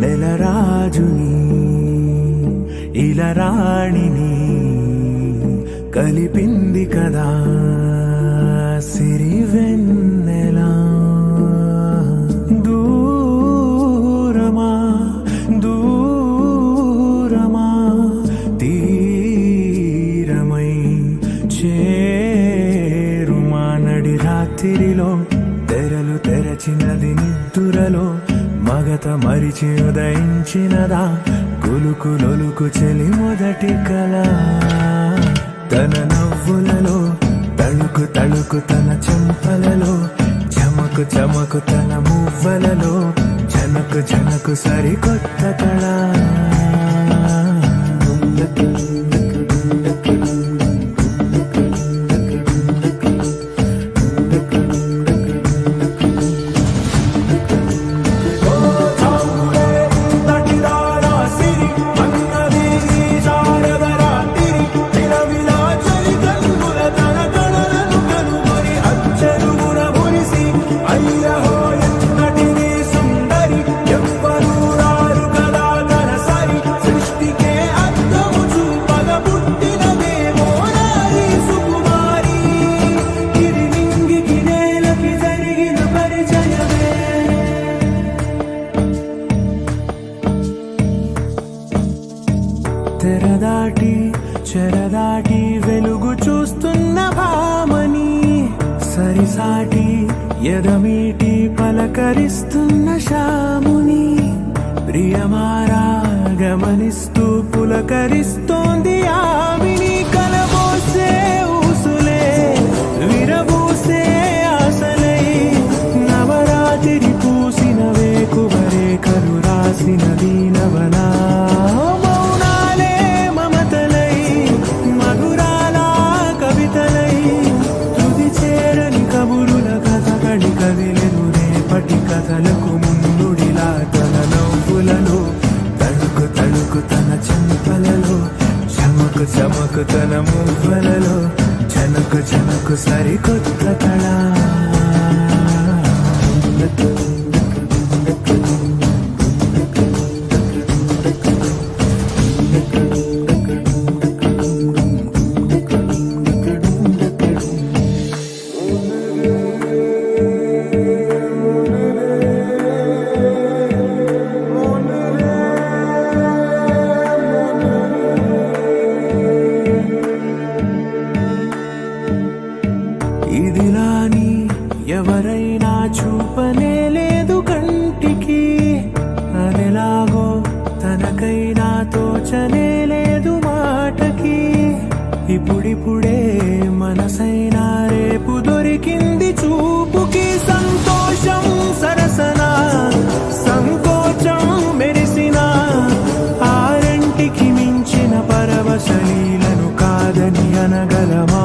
నెలరాజుని ఇలరాణిని కలిపింది కదా. రాత్రిలో తెరలు తెరచినది నిద్దురలో మగత మరిచి ఉదయించినదా కులుకు లొలుకు చెలి మొదటి కళ. తన నవ్వులలో తళుకు తళుకు తన చెంపలలో చమకు చమకు తన మువ్వలలో జనకు జనకు సరికొత్త కళ. దాటి చెరదాటి వెలుగు చూస్తున్న భామని సరిసాటి ఎదమీటి పలకరిస్తున్న శాముని ప్రియమారా గమనిస్తూ పులకరిస్తోంది ఆవిని. కలబోసే ఊసులే విరబూసే ఆశలై నవరాత్రి పూసిన వేకువరే కరు రాసిన దీనవనా కథలకు ముందుడిలా తన నవ్వులలో తడుకు తడుకు తన చెంపలలో చమకు చమకు తన మువ్వలలో చనకు చనకు సరికొత్త కళ ఎవరైనా చూపనే లేదు కంటికి. అదెలాగో తనకైనా తోచనే లేదు మాటకి. ఇప్పుడిప్పుడే మనసైనా రేపు దొరికింది చూపుకి. సంతోషం సరసనా సంకోచం మెరిసిన ఆరంటికి మించిన పరవశలీలను కాదని అనగలమా?